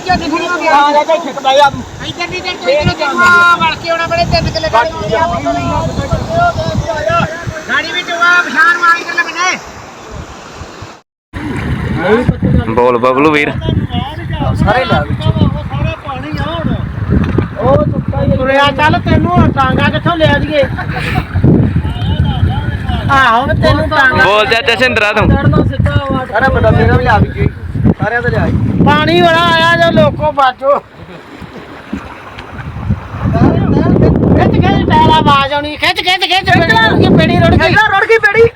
ਝੋਨੇ ਖੜੀ ਹੋ ਗਿਆ ਆ ਜਾ ਕੇ ਛਿੱਕਦਾ ਆ ਇੱਧਰ ਦੀ ਤੇ ਕੋਈ ਨਾ ਦੇਖੋ ਵੜ ਕੇ ਆਉਣਾ ਬੜੇ ਤਿੰਨ ਕਿੱਲੇ ਗਾੜੀ ਗਾੜੀ ਵਿੱਚ ਆ ਪਛਾਣ ਮਾਰ ਕੇ ਲੱਗਣੇ ਬੋਲ ਬਬਲੂ ਵੀਰ। ਸਾਰੇ ਲੈ ਵਿੱਚ। ਸਾਰਾ ਪਾਣੀ ਆ ਹੁਣ ਉਹ ਸੁੱਕਾ ਹੀ ਤੁਰਿਆ ਚੱਲ ਤੈਨੂੰ ਟਾਂਗਾ ਕਿੱਥੋਂ ਲਿਆ ਜੀਏ ਆਹੋ ਤੈਨੂੰ ਟਾਂਗਾ। ਬੋਲ ਚਾਚਾ ਸਿੰਦਰਾ ਤੂੰ। ਚੜਨਾ ਸਿੱਧਾ ਵਾ ਸਾਰਾ ਬੰਦਾ ਮੇਰਾ ਵੀ ਆ ਵੀ ਜੀ ਸਾਰਿਆਂ ਦਾ ਲਿਆ ਜੀ ਪਾਣੀ ਬੜਾ ਆਇਆ ਜੋ ਲੋਕੋ ਬਾਜੋ। ਖਿੱਚ ਖਿੱਚ ਟਾਲਾ ਆਵਾਜ਼ ਆਉਣੀ। ਖਿੱਚ ਖਿੱਚ ਖਿੱਚ ਪੇੜੀ ਪੇੜੀ ਰੁੜ ਗਈ ਰੜ ਗਈ। ਬੇੜੀ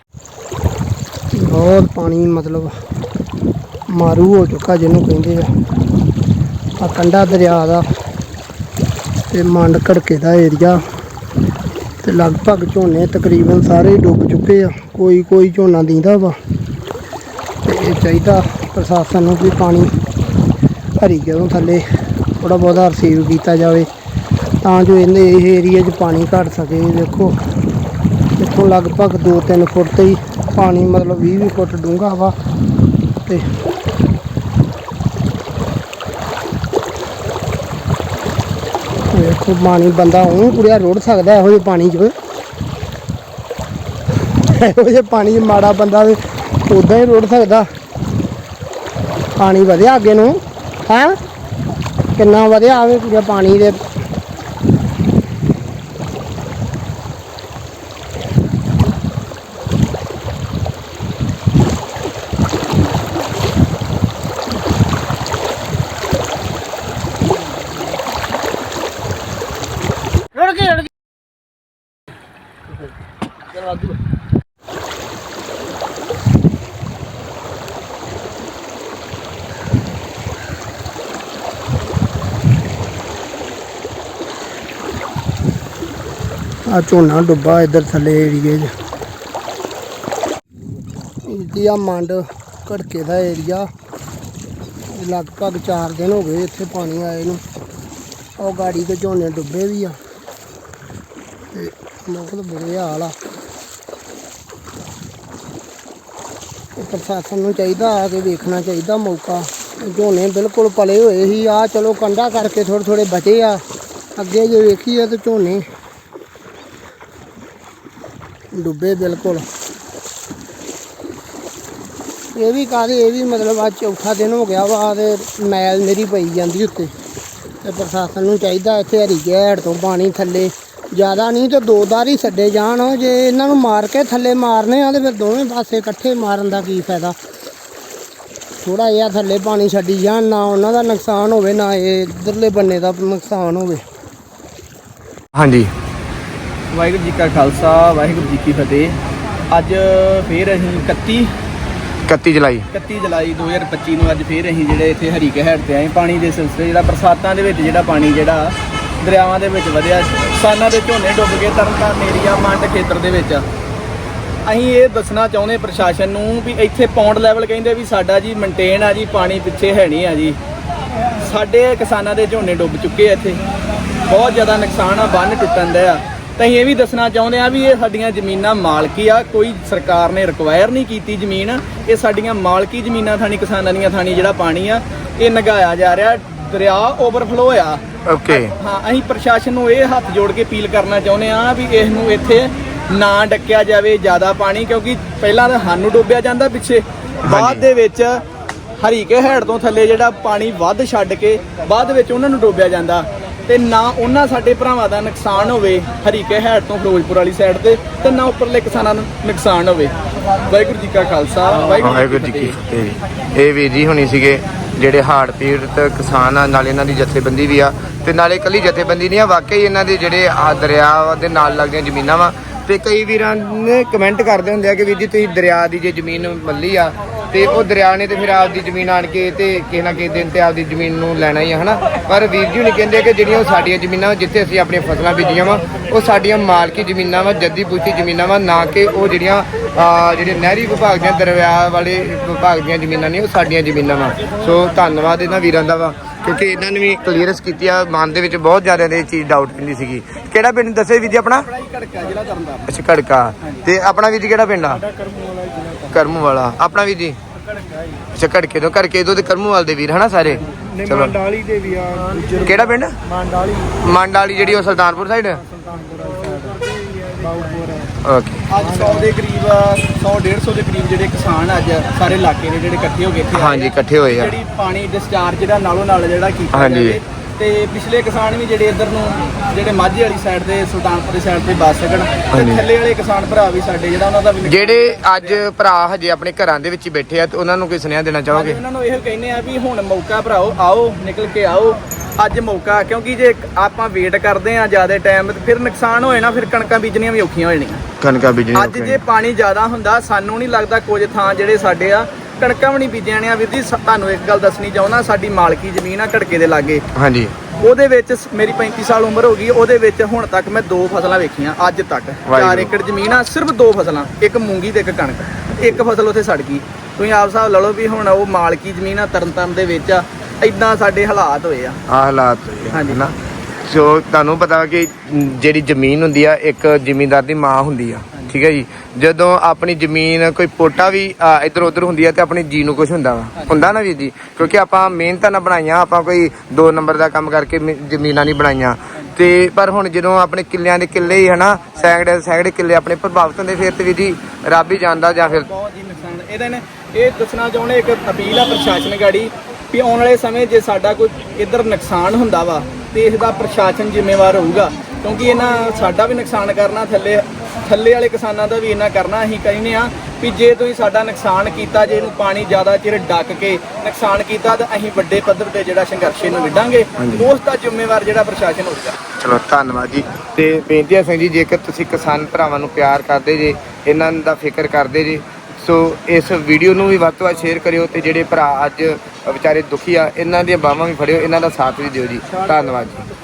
ਬਹੁਤ ਪਾਣੀ ਮਤਲਬ ਮਾਰੂ ਹੋ ਚੁੱਕਾ ਜਿਹਨੂੰ ਕਹਿੰਦੇ ਆ। ਆ ਕੰਡਾ ਦਰਿਆ ਦਾ ਤੇ ਮੰਡ ਘੜਕੇ ਦਾ ਏਰੀਆ ਤੇ ਲਗਭਗ ਝੋਨੇ ਤਕਰੀਬਨ ਸਾਰੇ ਡੁੱਬ ਚੁੱਕੇ ਆ। ਕੋਈ ਕੋਈ ਝੋਨਾ ਦਿੰਦਾ ਵਾ। ਤੇ ਇਹ ਚਾਹੀਦਾ ਪ੍ਰਸ਼ਾਸਨ ਨੂੰ ਵੀ ਪਾਣੀ ਹਰੀ ਜਦੋਂ ਥੱਲੇ ਥੋੜਾ ਬਹੁਤਾ ਰਿਸੀਵ ਕੀਤਾ ਜਾਵੇ, ਤਾਂ ਜੋ ਇਹਨੇ ਇਹ ਏਰੀਆ 'ਚ ਪਾਣੀ ਘਟ ਸਕੇ। ਦੇਖੋ, ਇੱਥੋਂ ਲਗਭਗ 2-3 ਫੁੱਟ ਤੇ ਹੀ ਪਾਣੀ, ਮਤਲਬ 20-20 ਫੁੱਟ ਡੂੰਘਾ ਵਾ ਤੇ ਦੇਖੋ ਪਾਣੀ ਬੰਦਾ ਉਹ ਕੁੜਿਆ ਰੋੜ ਸਕਦਾ, ਇਹੋ ਜਿਹੇ ਪਾਣੀ 'ਚ। ਇਹੋ ਜਿਹੇ ਪਾਣੀ 'ਚ ਮਾੜਾ ਬੰਦਾ ਵੀ ਉਦਾਂ ਹੀ ਰੋੜ ਸਕਦਾ। ਪਾਣੀ ਵਧਿਆ ਅੱਗੇ ਨੂੰ ਹੈ? ਕਿੰਨਾ ਵਧਿਆ ਆਵੇ ਕੁੜਿਆ ਪਾਣੀ ਦੇ ਆ ਝੋਨਾ ਡੁੱਬਾ ਇੱਧਰ ਥੱਲੇ ਏਰੀਏ 'ਚ। ਇਹਦੀ ਆ ਮੰਡ ਘੜਕੇ ਦਾ ਏਰੀਆ ਲਗਭਗ 4 ਦਿਨ ਹੋ ਗਏ ਇੱਥੇ ਪਾਣੀ ਆਏ ਨੂੰ। ਉਹ ਗਾੜੀ ਦੇ ਝੋਨੇ ਡੁੱਬੇ ਵੀ ਆ। ਤੇ ਬਹੁਤ ਬੁਰੇ ਹਾਲ ਆ। ਪ੍ਰਸ਼ਾਸਨ ਨੂੰ ਚਾਹੀਦਾ, ਆ ਕੇ ਵੇਖਣਾ ਚਾਹੀਦਾ ਮੌਕਾ। ਝੋਨੇ ਬਿਲਕੁਲ ਪਲੇ ਹੋਏ ਸੀ। ਆ ਚਲੋ ਕੰਡਾ ਕਰਕੇ ਥੋੜੇ ਥੋੜੇ ਬਚੇ ਆ। ਅੱਗੇ ਜੇ ਵੇਖੀਏ ਤਾਂ ਝੋਨੇ ਡੁੱਬੇ ਬਿਲਕੁਲ। ਇਹ ਵੀ ਕਾਹਦੇ, ਇਹ ਵੀ ਮਤਲਬ ਅੱਜ ਚੌਥਾ ਦਿਨ ਹੋ ਗਿਆ ਵਾ ਤੇ ਮੈਲ ਮੇਰੀ ਪਈ ਜਾਂਦੀ ਉੱਤੇ। ਤੇ ਪ੍ਰਸ਼ਾਸਨ ਨੂੰ ਚਾਹੀਦਾ ਇੱਥੇ ਹਰੀ ਗਹਿੜ ਤੋਂ ਪਾਣੀ ਥੱਲੇ। ਜ਼ਿਆਦਾ ਨਹੀਂ ਤੇ ਦੋ ਦਾਰ ਹੀ ਛੱਡੇ ਜਾਣ। ਜੇ ਇਹਨਾਂ ਨੂੰ ਮਾਰ ਕੇ ਥੱਲੇ ਮਾਰਨੇ ਆ ਤੇ ਫਿਰ ਦੋਵੇਂ ਪਾਸੇ ਇਕੱਠੇ ਮਾਰਨ ਦਾ ਕੀ ਫਾਇਦਾ? ਥੋੜਾ ਜਿਹਾ ਥੱਲੇ ਪਾਣੀ ਛੱਡੀ ਜਾਣ, ਨਾ ਉਹਨਾਂ ਦਾ ਨੁਕਸਾਨ ਹੋਵੇ, ਨਾ ਇਹ ਇਧਰਲੇ ਬੰਨੇ ਦਾ ਨੁਕਸਾਨ ਹੋਵੇ। ਹਾਂਜੀ। ਵਾਹਿਗੁਰੂ ਜੀ ਕਾ ਖਾਲਸਾ ਵਾਹਿਗੁਰੂ ਜੀ ਕੀ ਫਤਿਹ। ਅੱਜ ਫੇਰ ਅਸੀਂ 31 31 ਜੁਲਾਈ। 31 ਜੁਲਾਈ 2025 ਨੂੰ ਅੱਜ ਫੇਰ ਅਸੀਂ ਜਿਹੜੇ ਇੱਥੇ ਹਰੀ ਕਹਿੜ ਤੇ ਆਏ। ਪਾਣੀ ਦੇ ਸਿਲਸਿਲੇ ਜਿਹੜਾ ਬਰਸਾਤਾਂ ਦੇ ਵਿੱਚ ਜਿਹੜਾ ਪਾਣੀ ਜਿਹੜਾ ਦਰਿਆਵਾਂ ਦੇ ਵਿੱਚ ਵਧਿਆ ਕਿਸਾਨਾਂ ਦੇ ਝੋਨੇ ਡੁੱਬ ਗਏ ਤਰਨਤਾਰਨ ਏਰੀਆ ਮੰਡ ਖੇਤਰ ਦੇ ਵਿੱਚ। ਅਸੀਂ ਇਹ ਦੱਸਣਾ ਚਾਹੁੰਦੇ ਪ੍ਰਸ਼ਾਸਨ ਨੂੰ ਵੀ ਇੱਥੇ ਪੌਂਡ ਲੈਵਲ ਕਹਿੰਦੇ ਵੀ ਸਾਡਾ ਜੀ ਮੇਨਟੇਨ ਆ ਜੀ ਪਾਣੀ ਪਿੱਛੇ ਹੈ ਨਹੀਂ ਆ ਜੀ। ਸਾਡੇ ਕਿਸਾਨਾਂ ਦੇ ਝੋਨੇ ਡੁੱਬ ਚੁੱਕੇ ਆ ਇੱਥੇ। ਬਹੁਤ ਜ਼ਿਆਦਾ ਨੁਕਸਾਨ ਆ ਬੰਨ ਟੁੱਟਣ ਦਾ ਤਾਂ ਇਹ ਵੀ ਦੱਸਣਾ ਚਾਹੁੰਦੇ ਆ ਵੀ ਇਹ ਸਾਡੀਆਂ ਜ਼ਮੀਨਾਂ ਮਾਲਕੀ ਆ ਕੋਈ ਸਰਕਾਰ ਨੇ ਰਿਕਵਾਇਰ ਨਹੀਂ ਕੀਤੀ ਜ਼ਮੀਨ। ਇਹ ਸਾਡੀਆਂ ਮਾਲਕੀ ਜ਼ਮੀਨਾਂ ਥਾਣੀ ਕਿਸਾਨਾਂ ਦੀਆਂ ਥਾਣੀ ਜਿਹੜਾ ਪਾਣੀ ਆ ਇਹ ਨਗਾਇਆ ਜਾ ਰਿਹਾ ਦਰਿਆ ਓਵਰਫਲੋ ਆ। ਓਕੇ ਹਾਂ ਅਸੀਂ ਪ੍ਰਸ਼ਾਸਨ ਨੂੰ ਇਹ ਹੱਥ ਜੋੜ ਕੇ ਅਪੀਲ ਕਰਨਾ ਚਾਹੁੰਦੇ ਆ ਵੀ ਇਸ ਨੂੰ ਇੱਥੇ ਨਾ ਡੱਕਿਆ ਜਾਵੇ ਜ਼ਿਆਦਾ ਪਾਣੀ ਕਿਉਂਕਿ ਪਹਿਲਾਂ ਤਾਂ ਸਾਨੂੰ ਡੁੱਬਿਆ ਜਾਂਦਾ ਪਿੱਛੇ। ਬਾਅਦ ਦੇ ਵਿੱਚ ਹਰੀਕੇ ਹੈੜ ਤੋਂ ਥੱਲੇ ਜਿਹੜਾ ਪਾਣੀ ਵੱਧ ਛੱਡ ਕੇ ਬਾਅਦ ਵਿੱਚ ਉਹਨਾਂ ਨੂੰ ਡੁੱਬਿਆ ਜਾਂਦਾ। ਤੇ ਨਾ ਉਹਨਾਂ ਸਾਡੇ ਭਰਾਵਾਂ ਦਾ ਨੁਕਸਾਨ ਹੋਵੇ ਹਰੀਕੇ ਹੈੜ ਤੋਂ ਫਿਰੋਜ਼ਪੁਰ ਵਾਲੀ ਸਾਈਡ ਤੇ ਤੇ ਨਾ ਉੱਪਰਲੇ ਕਿਸਾਨਾਂ ਨੂੰ ਨੁਕਸਾਨ ਹੋਵੇ। ਵਾਹਿਗੁਰੂ ਜੀ ਕਾ ਖਾਲਸਾ ਵਾਹਿਗੁਰੂ ਜੀ ਕੀ ਫਤਿਹ। ਇਹ ਵੀਰ ਜੀ ਹੁਣੀ ਸੀਗੇ ਜਿਹੜੇ ਹਾਰਟ ਪੀੜਤ ਕਿਸਾਨ ਆ ਨਾਲ ਇਹਨਾਂ ਦੀ ਜਥੇਬੰਦੀ ਵੀ ਆ ਤੇ ਨਾਲੇ ਇਕੱਲੀ ਜਥੇਬੰਦੀ ਨਹੀਂ ਆ ਵਾਕਈ ਇਹਨਾਂ ਦੇ ਜਿਹੜੇ ਆ ਦਰਿਆ ਦੇ ਨਾਲ ਲੱਗਦੀਆਂ ਜ਼ਮੀਨਾਂ ਵਾ ਤੇ ਕਈ ਵੀਰਾਂ ਨੇ ਕਮੈਂਟ ਕਰਦੇ ਹੁੰਦੇ ਆ ਕਿ ਵੀਰ ਜੀ ਤੁਸੀਂ ਦਰਿਆ ਦੀ ਜੇ ਜ਼ਮੀਨ ਮੱਲੀ ਆ ਤੇ ਉਹ ਦਰਿਆ ਨੇ ਤੇ ਫਿਰ ਆਪਦੀ ਜ਼ਮੀਨ ਆਣ ਕੇ ਤੇ ਕਿਸੇ ਨਾ ਕਿਸੇ ਦਿਨ ਤੇ ਆਪਦੀ ਜ਼ਮੀਨ ਨੂੰ ਲੈਣਾ ਹੀ ਆ ਹਨਾ? ਪਰ ਵੀਰ ਜੀ ਨੇ ਕਹਿੰਦੇ ਕਿ ਜਿਹੜੀਆਂ ਉਹ ਸਾਡੀਆਂ ਜ਼ਮੀਨਾਂ ਵਾ, ਜਿੱਥੇ ਅਸੀਂ ਆਪਣੀਆਂ ਫਸਲਾਂ ਬੀਜੀਆਂ ਵਾ ਉਹ ਸਾਡੀਆਂ ਮਾਲਕੀ ਜ਼ਮੀਨਾਂ ਵਾ ਜੱਦੀ ਪੁਸ਼ਤੀ ਜ਼ਮੀਨਾਂ ਵਾ ਨਾ ਕਿ ਉਹ ਜਿਹੜੀਆਂ ਜਿਹੜੇ ਨਹਿਰੀ ਵਿਭਾਗ ਦੀਆਂ ਦਰਿਆ ਵਾਲੇ ਵਿਭਾਗ ਦੀਆਂ ਜ਼ਮੀਨਾਂ ਨੇ ਉਹ ਸਾਡੀਆਂ ਜ਼ਮੀਨਾਂ ਵਾ। ਸੋ ਧੰਨਵਾਦ ਇਹਨਾਂ ਵੀਰਾਂ ਦਾ ਵਾ। ਕਿਉਂਕਿ ਇਹਨਾਂ ਨੇ ਵੀ ਕਲੀਅਰੈਂਸ ਕੀਤੀ ਆ ਮਨ ਦੇ ਵਿੱਚ ਬਹੁਤ ਜ਼ਿਆਦਾ ਇਹ ਚੀਜ਼ ਡਾਊਟ ਪੈਂਦੀ ਸੀਗੀ। ਕਿਹੜਾ ਪਿੰਡ ਦੱਸੇ ਵੀਰ ਜੀ ਆਪਣਾ? ਘੜਕਾ ਜ਼ਿਲ੍ਹਾ ਤਰਨਤਾਰਨ ਅੱਛਾ ਘੜਕਾ। ਤੇ ਆਪਣਾ ਵੀਰ ਜੀ ਕਿਹੜਾ ਪਿੰਡ ਆ? ਕਰਮੂ ਵਾਲਾ ਆਪਣਾ ਵੀਰ ਜੀ? ਅੱਛਾ ਘੜਕੇ ਤੋਂ ਘੜਕੇ ਤੋਂ ਤੇ ਕਰਮੂ ਵਾਲ ਦੇ ਵੀਰ ਹਨਾ ਸਾਰੇ? ਚਲੋ। ਮੰਡਾਲੀ ਦੇ ਵੀ ਆ। ਕਿਹੜਾ ਪਿੰਡ? ਮੰਡਾਲੀ। ਮੰਡ ਵਾਲੀ ਜਿਹੜੀ ਉਹ ਸੁਲਤਾਨਪੁਰ ਸਾਈਡ ਓਕੇ ਅੱਜ 100 ਦੇ ਕਰੀਬ 100 150 ਦੇ ਕਰੀਬ ਜਿਹੜੇ ਕਿਸਾਨ ਅੱਜ ਸਾਰੇ ਇਲਾਕੇ ਦੇ ਜਿਹੜੇ ਇਕੱਠੇ ਹੋ ਗਏ ਇੱਥੇ ਹਾਂਜੀ। ਇਕੱਠੇ ਹੋਏ ਆ ਜਿਹੜੀ ਪਾਣੀ ਡਿਸਚਾਰਜ ਜਿਹੜਾ ਨਾਲੋਂ ਨਾਲ ਜਿਹੜਾ ਕੀਤਾ ਹਾਂਜੀ। ਜਾਵੇ ਤੇ ਪਿਛਲੇ ਕਿਸਾਨ ਵੀ ਜਿਹੜੇ ਇੱਧਰ ਨੂੰ ਜਿਹੜੇ ਮਾਝੇ ਵਾਲੀ ਸਾਈਡ ਤੇ ਸੁਲਤਾਨਪੁਰ ਦੀ ਸਾਈਡ ਤੇ ਬਸ ਸਕਣ ਤੇ। ਥੱਲੇ ਵਾਲੇ ਕਿਸਾਨ ਭਰਾ ਵੀ ਸਾਡੇ ਜਿਹੜਾ ਉਹਨਾਂ ਦਾ ਵੀ ਜਿਹੜੇ ਅੱਜ ਭਰਾ ਹਜੇ ਆਪਣੇ ਘਰਾਂ ਦੇ ਵਿੱਚ ਹੀ ਬੈਠੇ ਆ ਤੇ ਉਹਨਾਂ ਨੂੰ ਕੋਈ ਸੁਨੇਹਾ ਦੇਣਾ ਚਾਹੋਗੇ? ਉਹਨਾਂ ਨੂੰ ਇਹ ਕਹਿੰਦੇ ਆ ਵੀ ਹੁਣ ਮੌਕਾ ਭਰਾਓ ਆਓ ਨਿਕਲ ਕੇ ਆਓ ਅੱਜ ਮੌਕਾ ਕਿਉਂਕਿ ਜੇ ਆਪਾਂ ਵੇਟ ਕਰਦੇ ਆ ਜ਼ਿਆਦਾ ਟਾਈਮ ਫਿਰ ਨੁਕਸਾਨ ਹੋਏ ਨਾ ਫਿਰ ਕਣਕਾਂ ਬੀਜਣੀਆਂ ਵੀ ਔਖੀਆਂ ਹੋ ਜਾਣੀਆਂ। ਕਣਕਾਂ ਬੀਜਣੀ ਅੱਜ ਜੇ ਪਾਣੀ ਜ਼ਿਆਦਾ ਹੁੰਦਾ ਸਾਨੂੰ ਨਹੀਂ ਲੱਗਦਾ ਕੁਝ ਥਾਂ ਜਿਹੜੇ ਸਾਡੇ ਆ ਕਣਕਾਂ ਵੀ ਨਹੀਂ ਬੀਜੀਆਂ ਨੇ ਵੀਰ ਜੀ ਸ- ਤੁਹਾਨੂੰ ਇੱਕ ਗੱਲ ਦੱਸਣੀ ਚਾਹੁੰਦਾ ਸਾਡੀ ਮਾਲਕੀ ਜ਼ਮੀਨ ਆ ਘੜਕੇ ਦੇ ਲਾਗੇ। ਹਾਂਜੀ। ਉਹਦੇ ਵਿੱਚ ਸ- ਮੇਰੀ 35 ਸਾਲ ਉਮਰ ਹੋ ਗਈ ਉਹਦੇ ਵਿੱਚ ਹੁਣ ਤੱਕ ਮੈਂ ਦੋ ਫਸਲਾਂ ਵੇਖੀਆਂ ਅੱਜ ਤੱਕ। 4 ਵਾਹਿਗੁਰੂ। ਏਕੜ ਜ਼ਮੀਨ ਆ ਸਿਰਫ ਦੋ ਫਸਲਾਂ ਇੱਕ ਮੂੰਗੀ ਤੇ ਇੱਕ ਕਣਕ। ਇੱਕ ਫਸਲ ਉੱਥੇ ਸੜ ਗਈ। ਤੁਸੀਂ ਆਪ ਹਿਸਾਬ ਲਾ ਲਓ ਵੀ ਹੁਣ ਉਹ ਮਾਲਕੀ ਜ਼ਮੀਨ ਆ ਤਰਨਤਾਰਨ ਦੇ ਵਿੱਚ ਆ ਇਦਾਂ ਸਾਡੇ ਹਾਲਾਤ ਹੋਏ ਆ। ਆ ਹਾਲਾਤ ਹੋਏ ਆ, ਹਾਂਜੀ। ਹਨਾ? ਸੋ ਤੁਹਾਨੂੰ ਪਤਾ ਕਿ ਜਿਹੜੀ ਜ਼ਮੀਨ ਹੁੰਦੀ ਆ ਇੱਕ ਜ਼ਿਮੀਂਦਾਰ ਦੀ ਮਾਂ ਹੁੰਦੀ ਆ। ਠੀਕ ਹੈ ਜੀ। ਜਦੋਂ ਆਪਣੀ ਜ਼ਮੀਨ ਕੋਈ ਪੋਟਾ ਵੀ ਇੱਧਰ ਉੱਧਰ ਹੁੰਦੀ ਆ ਤੇ ਆਪਣੀ ਜੀ ਨੂੰ ਕੁਝ ਹੁੰਦਾ ਵਾ। ਹੁੰਦਾ ਨਾ ਵੀਰ ਜੀ, ਕਿਉਂਕਿ ਆਪਾਂ ਮਿਹਨਤਾਂ ਨਾ ਬਣਾਈਆਂ, ਆਪਾਂ ਕੋਈ 2 ਨੰਬਰ ਦਾ ਕੰਮ ਕਰਕੇ ਜ਼ਮੀਨਾਂ ਨਹੀਂ ਬਣਾਈਆਂ। ਤੇ ਪਰ ਹੁਣ ਜਦੋਂ ਆਪਣੇ ਕਿੱਲਿਆਂ ਦੇ ਕਿੱਲੇ ਹੀ ਹਨਾ, ਸੈਂਕੜੇ ਸੈਂਕੜੇ ਕਿੱਲੇ ਆਪਣੇ ਪ੍ਰਭਾਵਿਤ ਹੁੰਦੇ, ਫਿਰ ਤੇ ਵੀਰ ਜੀ ਰੱਬ ਹੀ ਜਾਣਦਾ ਜਾਂ ਫਿਰ ਬਹੁਤ ਜੀ ਨੁਕਸਾਨ। ਇਹਦੇ ਨੇ, ਇਹ ਦੱਸਣਾ ਚਾਹੁੰਦੇ, ਇੱਕ ਅਪੀਲ ਆ ਪ੍ਰਸ਼ਾਸਨ ਗਾੜੀ, ਵੀ ਆਉਣ ਵਾਲੇ ਸਮੇਂ ਜੇ ਸਾਡਾ ਕੋਈ ਇੱਧਰ ਨੁਕਸਾਨ ਹੁੰਦਾ ਵਾ, ਤੇ ਇਸ ਦਾ ਪ੍ਰਸ਼ਾਸਨ ਜ਼ਿੰਮੇਵਾਰ ਹੋਊਗਾ। ਕਿਉਂਕਿ ਇਹਨਾਂ ਸਾਡਾ ਵੀ ਨੁਕਸਾਨ ਕਰਨਾ ਥੱਲੇ ਥੱਲੇ ਵਾਲੇ ਕਿਸਾਨਾਂ ਦਾ ਵੀ ਇਹਨਾਂ ਕਰਨਾ ਅਸੀਂ ਕਹਿੰਦੇ ਆ ਵੀ ਜੇ ਤੁਸੀਂ ਸਾਡਾ ਨੁਕਸਾਨ ਕੀਤਾ ਜੇ ਇਹਨੂੰ ਪਾਣੀ ਜ਼ਿਆਦਾ ਚਿਰ ਡੱਕ ਕੇ ਨੁਕਸਾਨ ਕੀਤਾ ਤਾਂ ਅਸੀਂ ਵੱਡੇ ਪੱਧਰ ਤੇ ਜਿਹੜਾ ਸੰਘਰਸ਼ ਇਹਨੂੰ ਵਿੱਢਾਂਗੇ। ਉਸ ਦਾ ਜ਼ਿੰਮੇਵਾਰ ਜਿਹੜਾ ਪ੍ਰਸ਼ਾਸਨ ਹੋਊਗਾ। ਚਲੋ ਧੰਨਵਾਦ ਜੀ। ਤੇ ਬੇਨਤੀ ਹੈ ਸਿੰਘ ਜੀ ਜੇਕਰ ਤੁਸੀਂ ਕਿਸਾਨ ਭਰਾਵਾਂ ਨੂੰ ਪਿਆਰ ਕਰਦੇ ਜੇ ਇਹਨਾਂ ਦਾ ਫਿਕਰ ਕਰਦੇ ਜੇ ਸੋ ਇਸ ਵੀਡੀਓ ਨੂੰ ਵੀ ਵੱਧ ਤੋਂ ਵੱਧ ਸ਼ੇਅਰ ਕਰਿਓ ਤੇ ਜਿਹੜੇ ਭਰਾ ਅੱਜ ਵਿਚਾਰੇ ਦੁਖੀ ਆ ਇਹਨਾਂ ਦੀਆਂ ਬਾਹਾਂ ਵੀ ਫੜਿਓ ਇਹਨਾਂ ਦਾ ਸਾਥ ਵੀ ਦਿਓ ਜੀ। ਧੰਨਵਾਦ ਜੀ।